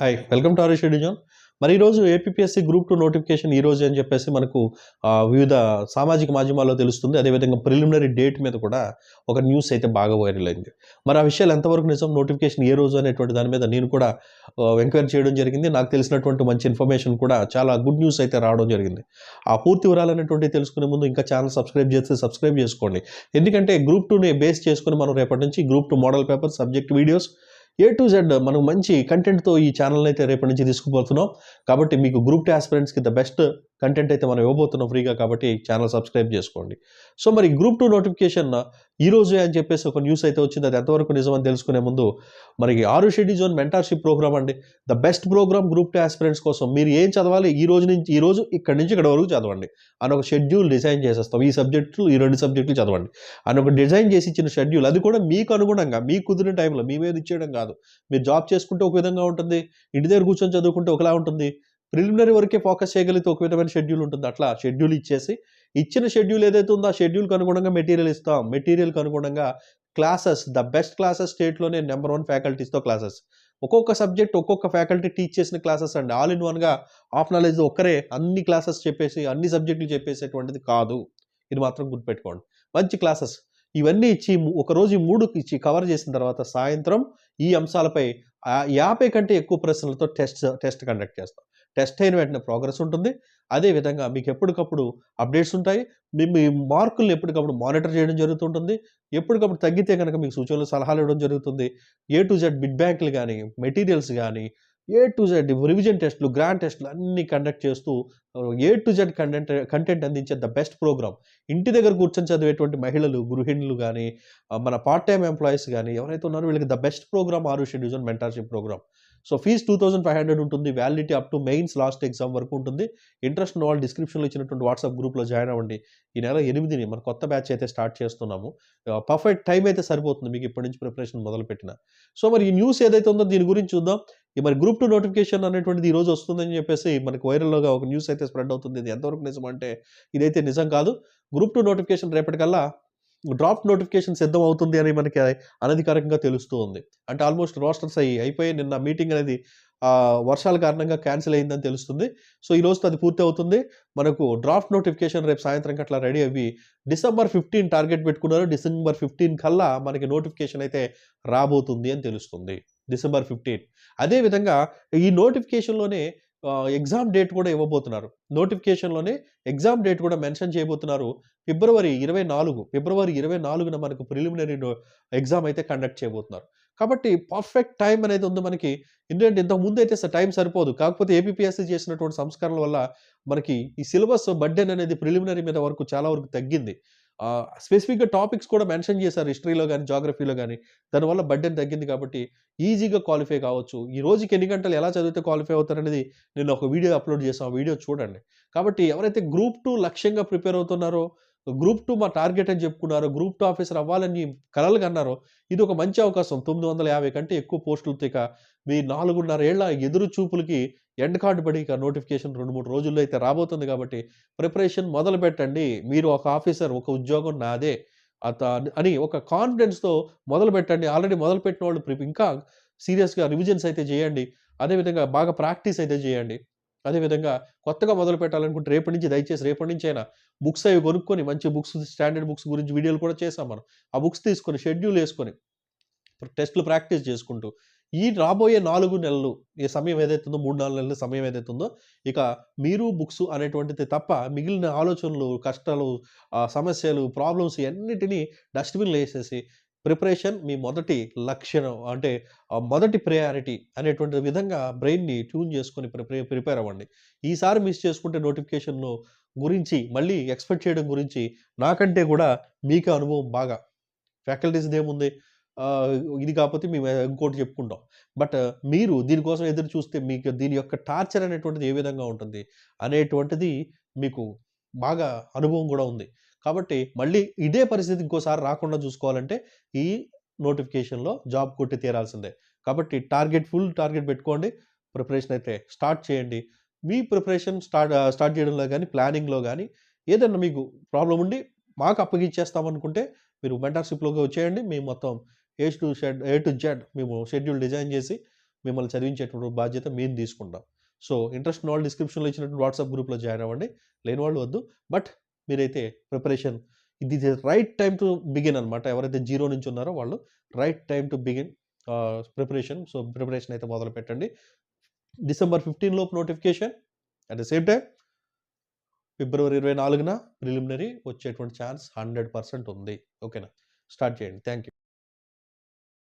Hi welcome to our zone మరి ఈరోజు APSC group two notification ఈ రోజు అని చెప్పేసి మనకు వివిధ సామాజిక మాధ్యమాల్లో తెలుస్తుంది. అదేవిధంగా ప్రిలిమినరీ డేట్ మీద కూడా ఒక న్యూస్ అయితే బాగా వైరల్ అయింది. మరి ఆ విషయాలు ఎంతవరకు నిజం? నోటిఫికేషన్ ఏ రోజు అనేటువంటి దాని మీద నేను కూడా ఎంక్వైరీ చేయడం జరిగింది. నాకు తెలిసినటువంటి మంచి ఇన్ఫర్మేషన్ కూడా చాలా గుడ్ న్యూస్ అయితే రావడం జరిగింది. ఆ పూర్తి వివరాలు అనేటువంటి తెలుసుకునే ముందు ఇంకా ఛానల్ సబ్స్క్రైబ్ చేస్తే సబ్స్క్రైబ్ చేసుకోండి. ఎందుకంటే గ్రూప్ టూని బేస్ చేసుకుని మనం రేపటి నుంచి group two model paper subject videos A to Z మనం మంచి కంటెంట్తో ఈ ఛానల్ అయితే రేపటి నుంచి తీసుకుపోతున్నాం. కాబట్టి మీకు గ్రూప్ టూ ఆస్పిరెంట్స్కి ద బెస్ట్ కంటెంట్ అయితే మనం ఇవ్వబోతున్నాం ఫ్రీగా కాబట్టి ఛానల్ సబ్స్క్రైబ్ చేసుకోండి. సో మరి గ్రూప్ టూ నోటిఫికేషన్ ఈరోజు అని చెప్పేసి ఒక న్యూస్ అయితే వచ్చింది. అది ఎంతవరకు నిజమని తెలుసుకునే ముందు మనకి ఆరు షెడ్యూ జోన్ మెంటార్షిప్ ప్రోగ్రామ్ అండి. The best program group two aspirants కోసం మీరు ఏం చదవాలి? ఈ రోజు నుంచి ఈ రోజు ఇక్కడ నుంచి ఇక్కడ వరకు చదవండి. అని ఒక షెడ్యూల్ డిజైన్ చేసేస్తాం. ఈ సబ్జెక్టులు ఈ రెండు సబ్జెక్టులు చదవండి. అని ఒక డిజైన్ చేసి ఇచ్చిన షెడ్యూల్. అది కూడా మీకు అనుగుణంగా మీకు కుదిరిన టైంలో మీ మీద ఇచ్చేయడం కాదు. మీరు జాబ్ చేసుకుంటే ఒక విధంగా ఉంటుంది. ఇంటి దగ్గర కూర్చొని చదువుకుంటే ఒకలా ఉంటుంది. ప్రిలిమినరీ వరకే ఫోకస్ చేయగలిగితే ఒక విధమైన షెడ్యూల్ ఉంటుంది. అట్లా షెడ్యూల్ ఇచ్చేసి ఇచ్చిన షెడ్యూల్ ఏదైతే ఉందో ఆ షెడ్యూల్కి అనుగుణంగా మెటీరియల్ ఇస్తాం. మెటీరియల్కి అనుగుణంగా క్లాసెస్ ద బెస్ట్ క్లాసెస్ స్టేట్లోనే నెంబర్ వన్ ఫ్యాకల్టీస్తో క్లాసెస్. ఒక్కొక్క సబ్జెక్ట్ ఒక్కొక్క ఫ్యాకల్టీ టీచ్ చేసిన క్లాసెస్ అండి. ఆల్ ఇన్ వన్గా ఆఫ్ నాలెడ్జ్ ఒక్కరే అన్ని క్లాసెస్ చెప్పేసి అన్ని సబ్జెక్టులు చెప్పేసేటువంటిది కాదు. ఇది మాత్రం గుర్తుపెట్టుకోండి. మంచి క్లాసెస్. ఇవన్నీ ఇచ్చి ఒకరోజు ఈ మూడు ఇచ్చి కవర్ చేసిన తర్వాత సాయంత్రం ఈ అంశాలపై యాభై కంటే ఎక్కువ ప్రశ్నలతో టెస్ట్ టెస్ట్ కండక్ట్ చేస్తాం. టెస్ట్ అయిన వెంటనే ప్రోగ్రెస్ ఉంటుంది. అదే విధంగా మీకు ఎప్పటికప్పుడు అప్డేట్స్ ఉంటాయి. మీ మీ మార్కులను ఎప్పటికప్పుడు మానిటర్ చేయడం జరుగుతుంటుంది. ఎప్పటికప్పుడు తగ్గితే కనుక మీకు సూచనలు సలహాలు ఇవ్వడం జరుగుతుంది. ఏ టు జెడ్ బిడ్ బ్యాంకులు కానీ మెటీరియల్స్ కానీ ఏ టు జెడ్ రివిజన్ టెస్ట్లు గ్రాండ్ టెస్ట్లు అన్ని కండక్ట్ చేస్తూ A to Z content content అందించే ద బెస్ట్ ప్రోగ్రామ్ ఇంటి దగ్గర కూర్చొని చదివేటువంటి మహిళలు గృహిణులు కానీ మన పార్ట్ టైం ఎంప్లాయీస్ కానీ ఎవరైతే ఉన్నారో వీళ్ళకి ద బెస్ట్ ప్రోగ్రామ్ ఆరు షెడ్యూజన్ mentorship program so fees two thousand five hundred ఉంటుంది. Validity up to mains last exam వరకు ఉంటుంది. ఇంట్రెస్ట్ ఉన్న వాళ్ళు డిస్క్రిప్షన్లో ఇచ్చినటువంటి వాట్సాప్ గ్రూప్లో జాయిన్ అవ్వండి. ఈ నెల ఎనిమిదిని మన కొత్త బ్యాచ్ అయితే స్టార్ట్ చేస్తున్నాము. పర్ఫెక్ట్ టైం అయితే సరిపోతుంది మీకు ఇప్పటి నుంచి ప్రిపరేషన్ మొదలుపెట్టిన. సో మరి ఈ న్యూస్ ఏదైతే ఉందో దీని గురించి చూద్దాం. ఈ మరి గ్రూప్ టూ నోటిఫికేషన్ అనేటువంటిది ఈ రోజు వస్తుందని చెప్పేసి మనకి వైరల్గా ఒక న్యూస్ అయితే స్ప్రెడ్ అవుతుంది. ఇది ఎంతవరకు నిజం అంటే ఇదైతే నిజం కాదు. గ్రూప్ టూ నోటిఫికేషన్ రేపటికల్లా డ్రాఫ్ట్ నోటిఫికేషన్ సిద్ధం అవుతుంది అని మనకి అనధికారికంగా తెలుస్తూ ఉంది. అంటే ఆల్మోస్ట్ రోస్టర్స్ అయ్యి అయిపోయి నిన్న మీటింగ్ అనేది వర్షాల కారణంగా క్యాన్సిల్ అయిందని తెలుస్తుంది. సో ఈ రోజుతో అది పూర్తి అవుతుంది. మనకు డ్రాఫ్ట్ నోటిఫికేషన్ రేపు సాయంత్రం అట్లా రెడీ అవి డిసెంబర్ ఫిఫ్టీన్ టార్గెట్ పెట్టుకున్నారు. డిసెంబర్ ఫిఫ్టీన్ కల్లా మనకి నోటిఫికేషన్ అయితే రాబోతుంది అని తెలుస్తుంది. December fifteen. అదేవిధంగా ఈ నోటిఫికేషన్లోనే ఎగ్జామ్ డేట్ కూడా ఇవ్వబోతున్నారు. నోటిఫికేషన్లోనే ఎగ్జామ్ డేట్ కూడా మెన్షన్ చేయబోతున్నారు. ఫిబ్రవరి ఇరవై నాలుగు ఫిబ్రవరి ఇరవై నాలుగున మనకు ప్రిలిమినరీ ఎగ్జామ్ అయితే కండక్ట్ చేయబోతున్నారు. కాబట్టి పర్ఫెక్ట్ టైం అనేది ఉంది మనకి. ఎందుకంటే ఇంతకు ముందు అయితే టైం సరిపోదు. కాకపోతే ఏపీఎస్సీ చేసినటువంటి సంస్కరణల వల్ల మనకి ఈ సిలబస్ బర్డెన్ అనేది ప్రిలిమినరీ మీద వరకు చాలా వరకు తగ్గింది. స్పెసిఫిక్గా టాపిక్స్ కూడా మెన్షన్ చేశారు హిస్టరీలో కానీ జాగ్రఫీలో కానీ దానివల్ల బడ్డెన్ తగ్గింది కాబట్టి ఈజీగా క్వాలిఫై కావచ్చు. ఈ రోజుకి ఎన్ని గంటలు ఎలా చదివితే క్వాలిఫై అవుతారనేది నేను ఒక వీడియో అప్లోడ్ చేసాను ఆ వీడియో చూడండి. కాబట్టి ఎవరైతే గ్రూప్ టూ లక్ష్యంగా ప్రిపేర్ అవుతున్నారో గ్రూప్ టూ మా టార్గెట్ అని చెప్పుకున్నారు గ్రూప్ టూ ఆఫీసర్ అవ్వాలని కలలు అన్నారు ఇది ఒక మంచి అవకాశం. తొమ్మిది వందల యాభై కంటే ఎక్కువ పోస్టులతో ఇక మీ నాలుగున్నర ఏళ్ళ ఎదురు చూపులకి ఎండ్ కార్డు పడి ఇక నోటిఫికేషన్ రెండు మూడు రోజుల్లో అయితే రాబోతుంది కాబట్టి ప్రిపరేషన్ మొదలు పెట్టండి. మీరు ఒక ఆఫీసర్ ఒక ఉద్యోగం నాదే. అత అని ఒక కాన్ఫిడెన్స్తో మొదలు పెట్టండి. ఆల్రెడీ మొదలు పెట్టిన వాళ్ళు ఇంకా సీరియస్గా రివిజన్స్ అయితే చేయండి. అదేవిధంగా బాగా ప్రాక్టీస్ అయితే చేయండి. అదేవిధంగా కొత్తగా మొదలు పెట్టాలనుకుంటే రేపటి నుంచి దయచేసి రేపటి నుంచి అయినా బుక్స్ అవి కొనుక్కొని మంచి బుక్స్ స్టాండర్డ్ బుక్స్ గురించి వీడియోలు కూడా చేసాం మనం. ఆ బుక్స్ తీసుకొని షెడ్యూల్ వేసుకొని టెస్ట్లు ప్రాక్టీస్ చేసుకుంటూ ఈ రాబోయే నాలుగు నెలలు ఈ సమయం ఏదైతే ఉందో మూడు నాలుగు నెలల సమయం ఏదైతే ఉందో ఇక మీరు బుక్స్ అనేటువంటిది తప్ప మిగిలిన ఆలోచనలు కష్టాలు ఆ, సమస్యలు ప్రాబ్లమ్స్ అన్నిటినీ డస్ట్బిన్లు వేసేసి ప్రిపరేషన్ మీ మొదటి లక్షణం అంటే మొదటి ప్రయారిటీ అనేటువంటి విధంగా బ్రెయిన్ని ట్యూన్ చేసుకొని ప్రిపే ప్రిపేర్ అవ్వండి. ఈసారి మిస్ చేసుకుంటే నోటిఫికేషన్ గురించి మళ్ళీ ఎక్స్పెక్ట్ చేయడం గురించి నాకంటే కూడా మీకే అనుభవం బాగా. ఫ్యాకల్టీస్ ఏముంది? ఇది కాకపోతే మేము ఇంకోటి చెప్పుకుంటాం. బట్ మీరు దీనికోసం ఎదురు చూస్తే మీకు దీని యొక్క టార్చర్ అనేటువంటిది ఏ విధంగా ఉంటుంది? అనేటువంటిది మీకు బాగా అనుభవం కూడా ఉంది. కాబట్టి మళ్ళీ ఇదే పరిస్థితి ఇంకోసారి రాకుండా చూసుకోవాలంటే ఈ నోటిఫికేషన్లో జాబ్ కొట్టి తీరాల్సిందే. కాబట్టి టార్గెట్ ఫుల్ టార్గెట్ పెట్టుకోండి ప్రిపరేషన్ అయితే స్టార్ట్ చేయండి. మీ ప్రిపరేషన్ స్టార్ట్ స్టార్ట్ చేయడంలో కానీ ప్లానింగ్లో కానీ ఏదన్నా మీకు ప్రాబ్లం ఉండి మాకు అప్పగిచ్చేస్తామనుకుంటే మీరు మెంటర్షిప్లోకి వచ్చేయండి. మేము మొత్తం ఏ టు షెడ్ ఏ టు జెడ్ మేము షెడ్యూల్ డిజైన్ చేసి మిమ్మల్ని చదివించేటువంటి బాధ్యత మేము తీసుకుంటాం. సో ఇంట్రెస్ట్ ఉన్న వాళ్ళు డిస్క్రిప్షన్లో ఇచ్చినటువంటి వాట్సాప్ గ్రూప్లో జాయిన్ అవ్వండి. లేని వాళ్ళు వద్దు. బట్ మీరైతే ప్రిపరేషన్ ఇది రైట్ టైం టు బిగిన్ అనమాట ఎవరైతే జీరో నుంచి ఉన్నారో వాళ్ళు right time to begin preparation. So preparation అయితే మొదలు పెట్టండి. డిసెంబర్ ఫిఫ్టీన్ లోపు notification. At the same time ఫిబ్రవరి ఇరవై నాలుగున ప్రిలిమినరీ వచ్చేటువంటి ఛాన్స్ హండ్రెడ్ పర్సెంట్ ఉంది. ఓకేనా? స్టార్ట్ చేయండి. Thank you